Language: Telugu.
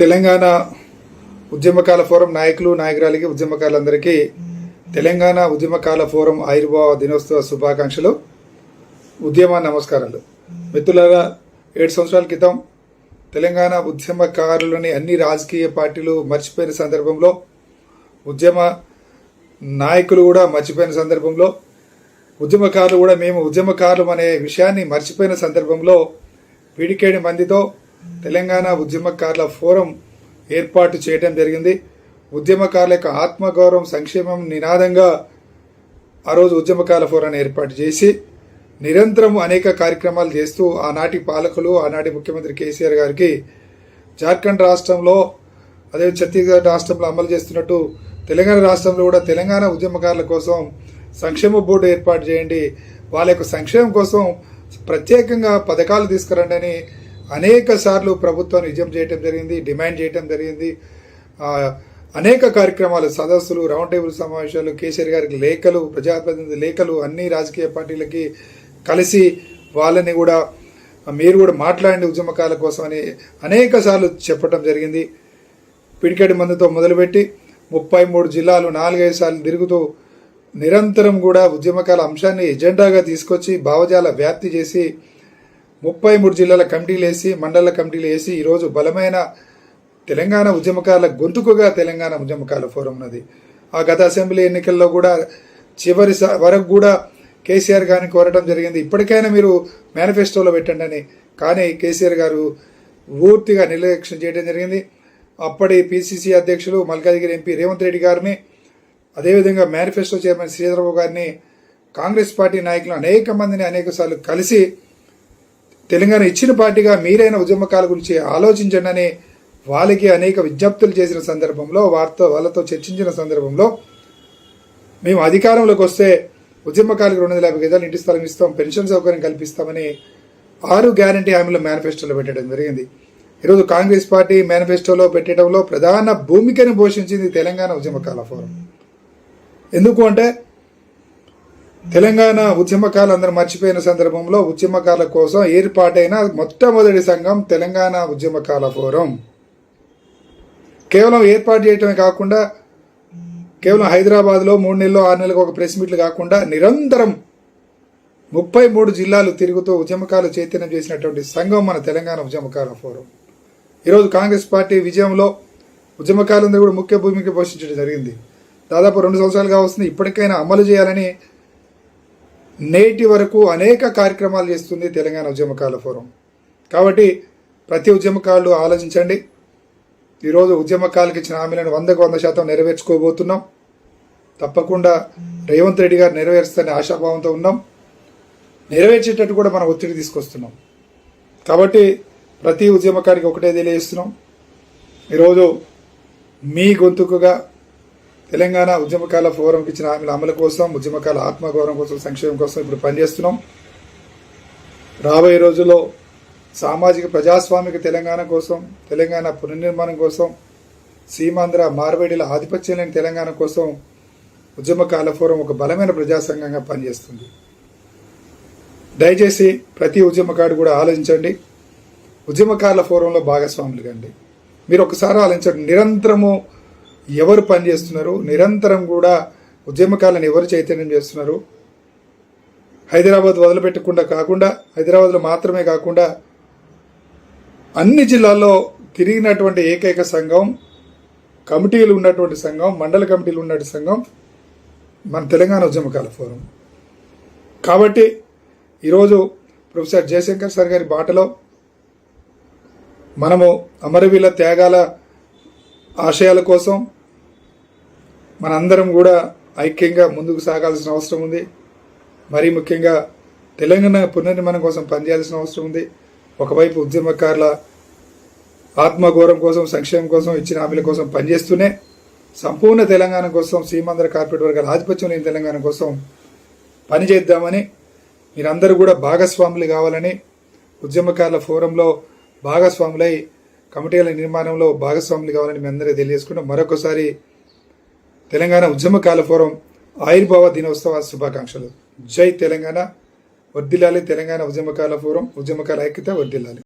తెలంగాణ ఉద్యమకాల ఫోరం నాయకులు నాయకురాలకి ఉద్యమకారులందరికీ తెలంగాణ ఉద్యమకాల ఫోరం ఆయుర్భావ దినోత్సవ శుభాకాంక్షలు ఉద్యమ నమస్కారాలు. మిత్రులారా ఏడు సంవత్సరాల క్రితం తెలంగాణ ఉద్యమకారులని అన్ని రాజకీయ పార్టీలు మర్చిపోయిన సందర్భంలో ఉద్యమ నాయకులు కూడా మర్చిపోయిన సందర్భంలో ఉద్యమకారులు కూడా మేము ఉద్యమకారులు అనే విషయాన్ని మర్చిపోయిన సందర్భంలో పిడికేడి మందితో తెలంగాణ ఉద్యమకారుల ఫోరం ఏర్పాటు చేయడం జరిగింది. ఉద్యమకారుల యొక్క ఆత్మగౌరవం సంక్షేమం నినాదంగా ఆ రోజు ఉద్యమకాల ఫోరాన్ని ఏర్పాటు చేసి నిరంతరం అనేక కార్యక్రమాలు చేస్తూ ఆనాటి పాలకులు ఆనాటి ముఖ్యమంత్రి కేసీఆర్ గారికి జార్ఖండ్ రాష్ట్రంలో అదే ఛత్తీస్గఢ్ రాష్ట్రంలో అమలు చేస్తున్నట్టు తెలంగాణ రాష్ట్రంలో కూడా తెలంగాణ ఉద్యమకారుల కోసం సంక్షేమ బోర్డు ఏర్పాటు చేయండి. వాళ్ళ యొక్క సంక్షేమం కోసం ప్రత్యేకంగా పథకాలు తీసుకురండి అని అనేక సార్లు ప్రభుత్వం నిజం చేయటం జరిగింది డిమాండ్ చేయటం జరిగింది. అనేక కార్యక్రమాలు సదస్సులు రౌండ్ టేబుల్ సమావేశాలు కేసీఆర్ గారికి లేఖలు ప్రజాప్రతినిధి లేఖలు అన్ని రాజకీయ పార్టీలకి కలిసి వాళ్ళని కూడా మీరు కూడా మాట్లాడండి ఉద్యమకాల కోసం అని అనేక సార్లు చెప్పడం జరిగింది. పిడికెడి మందుతో మొదలుపెట్టి ముప్పై మూడు జిల్లాలు నాలుగైదు సార్లు తిరుగుతూ నిరంతరం కూడా ఉద్యమకాల అంశాన్ని ఎజెండాగా తీసుకొచ్చి భావజాల వ్యాప్తి చేసి ముప్పై మూడు జిల్లాల కమిటీలు వేసి మండల కమిటీలు వేసి ఈరోజు బలమైన తెలంగాణ ఉద్యమకారుల గొంతుకుగా తెలంగాణ ఉద్యమకాల ఫోరం ఉన్నది. ఆ గత అసెంబ్లీ ఎన్నికల్లో కూడా చివరి వరకు కూడా కేసీఆర్ గారిని కోరటం జరిగింది. ఇప్పటికైనా మీరు మేనిఫెస్టోలో పెట్టండి అని కానీ కేసీఆర్ గారు పూర్తిగా నిర్లక్ష్యం చేయడం జరిగింది. అప్పటి పిసిసి అధ్యక్షులు మల్కాజిగిరి ఎంపీ రేవంత్ రెడ్డి గారిని అదేవిధంగా మేనిఫెస్టో చైర్మన్ శ్రీధరబాబు గారిని కాంగ్రెస్ పార్టీ నాయకులు అనేక మందిని అనేక సార్లు కలిసి తెలంగాణ ఇచ్చిన పార్టీగా మీరైన ఉద్యమకాల గురించి ఆలోచించండి అని వాళ్ళకి అనేక విజ్ఞప్తులు చేసిన సందర్భంలో వారితో వాళ్ళతో చర్చించిన సందర్భంలో మేము అధికారంలోకి వస్తే ఉద్యమకాలకు రెండు వందల యాభై గజాలు ఇంటి స్థలం ఇస్తాం పెన్షన్ సౌకర్యం కల్పిస్తామని ఆరు గ్యారంటీ హామీలు మేనిఫెస్టోలో పెట్టడం జరిగింది. ఈరోజు కాంగ్రెస్ పార్టీ మేనిఫెస్టోలో పెట్టడంలో ప్రధాన భూమికను పోషించింది తెలంగాణ ఉద్యమకాల ఫోరం. ఎందుకు అంటే తెలంగాణ ఉద్యమకాలు అందరూ మర్చిపోయిన సందర్భంలో ఉద్యమకాల కోసం ఏర్పాటైన మొట్టమొదటి సంఘం తెలంగాణ ఉద్యమకాల ఫోరం. కేవలం ఏర్పాటు చేయటమే కాకుండా కేవలం హైదరాబాద్లో మూడు నెలలు ఆరు నెలలకు ఒక ప్రెస్ మీట్లు కాకుండా నిరంతరం ముప్పై మూడు జిల్లాలు తిరుగుతూ ఉద్యమకాలు చైతన్యం చేసినటువంటి సంఘం మన తెలంగాణ ఉద్యమకాల ఫోరం. ఈరోజు కాంగ్రెస్ పార్టీ విజయంలో ఉద్యమకాలందరూ కూడా ముఖ్య భూమికి పోషించడం జరిగింది. దాదాపు రెండు సంవత్సరాలుగా వస్తుంది. ఇప్పటికైనా అమలు చేయాలని నేటి వరకు అనేక కార్యక్రమాలు చేస్తుంది తెలంగాణ ఉద్యమకాల ఫోరం. కాబట్టి ప్రతి ఉద్యమకారులు ఆలోచించండి. ఈరోజు ఉద్యమకాలకు ఇచ్చిన హామీలను వందకు వంద శాతం నెరవేర్చుకోబోతున్నాం. తప్పకుండా రేవంత్ రెడ్డి గారు నెరవేరుస్తారని ఆశాభావంతో ఉన్నాం. నెరవేర్చేటట్టు కూడా మనం ఒత్తిడి తీసుకొస్తున్నాం. కాబట్టి ప్రతి ఉద్యమకారికి ఒకటే తెలియజేస్తున్నాం. ఈరోజు మీ గొంతుకుగా తెలంగాణ ఉద్యమకాల ఫోరంకి ఇచ్చిన హామీల అమలు కోసం ఉద్యమకాల ఆత్మగౌరవం కోసం సంక్షేమం కోసం ఇప్పుడు పనిచేస్తున్నాం. రాబోయే రోజుల్లో సామాజిక ప్రజాస్వామిక తెలంగాణ కోసం తెలంగాణ పునర్నిర్మాణం కోసం సీమాంధ్ర మార్వేడిల ఆధిపత్యం లేని తెలంగాణ కోసం ఉద్యమకాల ఫోరం ఒక బలమైన ప్రజాసంఘంగా పనిచేస్తుంది. దయచేసి ప్రతి ఉద్యమకాడు కూడా ఆలోచించండి. ఉద్యమకారుల ఫోరంలో భాగస్వాములు కండి మీరు ఒకసారి ఆలోచించండి. నిరంతరము ఎవరు పనిచేస్తున్నారు నిరంతరం కూడా ఉద్యమకాలను ఎవరు చైతన్యం చేస్తున్నారు? హైదరాబాద్ వదిలిపెట్టకుండా కాకుండా హైదరాబాద్లో మాత్రమే కాకుండా అన్ని జిల్లాల్లో తిరిగినటువంటి ఏకైక సంఘం కమిటీలు ఉన్నటువంటి సంఘం మండల కమిటీలు ఉన్నటువంటి సంఘం మన తెలంగాణ ఉద్యమకాల ఫోరం. కాబట్టి ఈరోజు ప్రొఫెసర్ జయశంకర్ సార్ గారి బాటలో మనము అమరవీల త్యాగాల ఆశయాల కోసం మనందరం కూడా ఐక్యంగా ముందుకు సాగాల్సిన అవసరం ఉంది. మరీ ముఖ్యంగా తెలంగాణ పునర్నిర్మాణం కోసం పనిచేయాల్సిన అవసరం ఉంది. ఒకవైపు ఉద్యమకారుల ఆత్మగౌరవం కోసం సంక్షేమం కోసం ఇచ్చిన హామీల కోసం పనిచేస్తూనే సంపూర్ణ తెలంగాణ కోసం సీమాంధ్ర కార్పొరేట్ వర్గాల ఆధిపత్యం లేని తెలంగాణ కోసం పనిచేద్దామని మీరందరూ కూడా భాగస్వాములు కావాలని ఉద్యమకారుల ఫోరంలో భాగస్వాములై కమిటీల నిర్మాణంలో భాగస్వాములు కావాలని మీ అందరూ తెలియజేసుకుంటూ మరొకసారి తెలంగాణ ఉద్యమకాల ఫోరం ఆయుర్భావ దినోత్సవ శుభాకాంక్షలు. జై తెలంగాణ. వర్దిల్లాలి తెలంగాణ ఉద్యమకాల ఫోరం ఉద్యమకాల ఐక్యత వర్దిల్లాలి